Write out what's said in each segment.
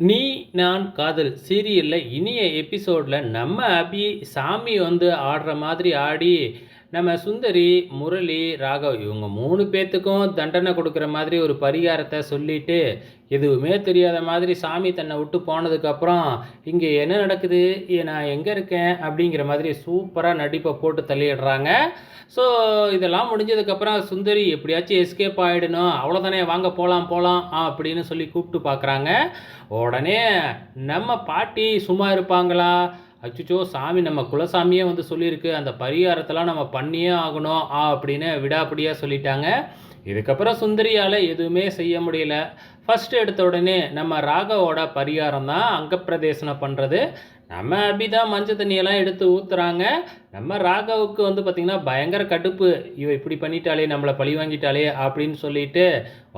நீ நான் காதல். சீரியலில் இனிய எபிசோடில் நம்ம அபி சாமி வந்து ஆடுற மாதிரி ஆடி நம்ம சுந்தரி முரளி ராகவ் இவங்க மூணு பேர்த்துக்கும் தண்டனை கொடுக்குற மாதிரி ஒரு பரிகாரத்தை சொல்லிட்டு எதுவுமே தெரியாத மாதிரி சாமி தன்னை விட்டு போனதுக்கப்புறம் இங்கே என்ன நடக்குது? ஏ, நான் எங்கே இருக்கேன்? அப்படிங்கிற மாதிரி சூப்பராக நடிப்பை போட்டு தள்ளிடுறாங்க. ஸோ இதெல்லாம் முடிஞ்சதுக்கப்புறம் சுந்தரி எப்படியாச்சும் எஸ்கேப் ஆகிடணும் அவ்வளோதானே வாங்க போகலாம் போகலாம் அப்படின்னு சொல்லி கூப்பிட்டு பார்க்குறாங்க. உடனே நம்ம பாட்டி சும்மா இருப்பாங்களா? அச்சுச்சோ சாமி நம்ம குலசாமியே வந்து சொல்லியிருக்கு அந்த பரிகாரத்தெல்லாம் நம்ம பண்ணியே ஆகணும் ஆ அப்படின்னு விடாப்பிடியாக சொல்லிட்டாங்க. இதுக்கப்புறம் சுந்தரியால் எதுவுமே செய்ய முடியல. ஃபஸ்ட்டு எடுத்த உடனே நம்ம ராகவோட பரிகாரம் தான் அங்கப்பிரதேசனம் பண்ணுறது நம்ம அபிதான் மஞ்சள் தண்ணியெல்லாம் எடுத்து ஊற்றுறாங்க நம்ம ராகவுக்கு வந்து பார்த்திங்கன்னா பயங்கர கடுப்பு. இவ இப்படி பண்ணிட்டாளே நம்மளை பழி வாங்கிட்டாலே அப்படின்னு சொல்லிட்டு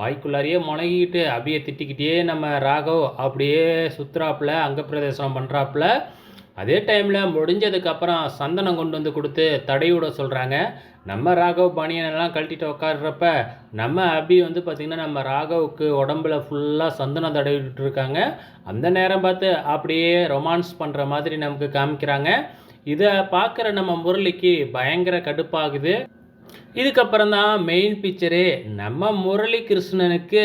வாய்க்குள்ளாரையே முழங்கிக்கிட்டு அபியை திட்டிக்கிட்டே நம்ம ராகவ் அப்படியே சுற்றுறாப்புல அங்கப்பிரதேசனம் பண்ணுறாப்புல அதே டைமில் முடிஞ்சதுக்கப்புறம் சந்தனம் கொண்டு வந்து கொடுத்து தடைவிட சொல்கிறாங்க நம்ம ராகவ் பனியனெல்லாம் கழட்டிட்டு உட்காடுறப்ப நம்ம அபி வந்து பார்த்திங்கன்னா நம்ம ராகவுக்கு உடம்புல ஃபுல்லாக சந்தனம் தடவிட்டு இருக்காங்க. அந்த நேரம் பார்த்து அப்படியே ரொமான்ஸ் பண்ணுற மாதிரி நமக்கு காமிக்கிறாங்க. இதை பார்க்குற நம்ம முரளிக்கு பயங்கர கடுப்பாகுது. இதுக்கப்புறம் தான் மெயின் பிக்சரே நம்ம முரளி கிருஷ்ணனுக்கு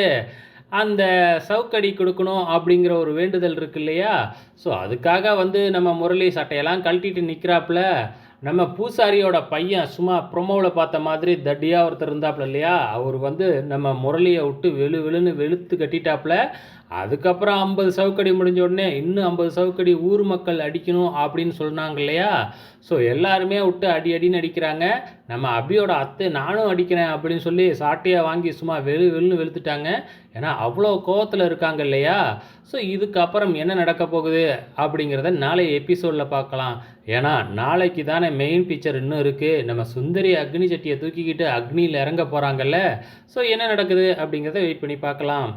அந்த சவுக்கடி கொடுக்கணும் அப்படிங்கிற ஒரு வேண்டுதல் இருக்கு இல்லையா? ஸோ அதுக்காக வந்து நம்ம முரளி சட்டையெல்லாம் கழட்டிட்டு நிற்கிறாப்புல நம்ம பூசாரியோட பையன் சும்மா ப்ரொமோவில் பார்த்த மாதிரி தட்டியாக ஒருத்தர் இருந்தாப்புல இல்லையா? அவர் வந்து நம்ம முரளியை விட்டு வெளு வெளுன்னு வெளுத்து கட்டிட்டாப்புல. அதுக்கப்புறம் ஐம்பது சவுக்கடி முடிஞ்ச உடனே இன்னும் ஐம்பது சவுக்கடி ஊர் மக்கள் அடிக்கணும் அப்படின்னு சொன்னாங்க இல்லையா? ஸோ எல்லாருமே விட்டு அடி அடின்னு அடிக்கிறாங்க. நம்ம அபியோட அத்தை நானும் அடிக்கிறேன் அப்படின்னு சொல்லி சாட்டையாக வாங்கி சும்மா வெளு வெளுன்னு வெளுத்துட்டாங்க. ஏன்னா அவ்வளோ கோவத்தில் இருக்காங்க இல்லையா? ஸோ இதுக்கப்புறம் என்ன நடக்க போகுது அப்படிங்கிறத நாளை எபிசோடில் பார்க்கலாம். ஏன்னா நாளைக்கு தானே மெயின் பிக்சர் இன்னும் இருக்குது நம்ம சுந்தரி அக்னி சட்டியை தூக்கிக்கிட்டு அக்னியில் இறங்க போகிறாங்கல்ல ஸோ என்ன நடக்குது அப்படிங்கிறத வெயிட் பண்ணி பார்க்கலாம்.